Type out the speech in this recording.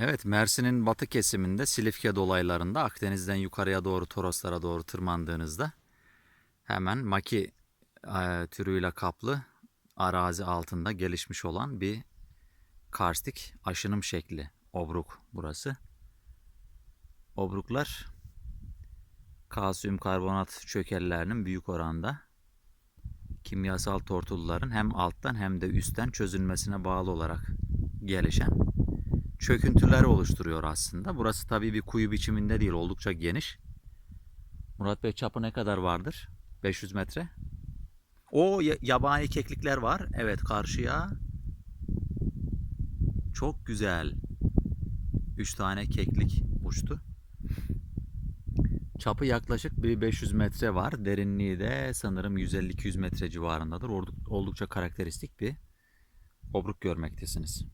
Evet, Mersin'in batı kesiminde Silifke dolaylarında Akdeniz'den yukarıya doğru Toroslara doğru tırmandığınızda hemen maki e, türüyle kaplı arazi altında gelişmiş olan bir karstik aşınım şekli obruk burası. Obruklar kalsiyum karbonat çökellerinin büyük oranda kimyasal tortulların hem alttan hem de üstten çözülmesine bağlı olarak gelişen çöküntüler oluşturuyor aslında. Burası tabii bir kuyu biçiminde değil, oldukça geniş. Murat Bey çapı ne kadar vardır? 500 metre. O ya- yabani keklikler var. Evet karşıya. Çok güzel. 3 tane keklik uçtu. Çapı yaklaşık bir 500 metre var. Derinliği de sanırım 150-200 metre civarındadır. Olduk- Oldukça karakteristik bir obruk görmektesiniz.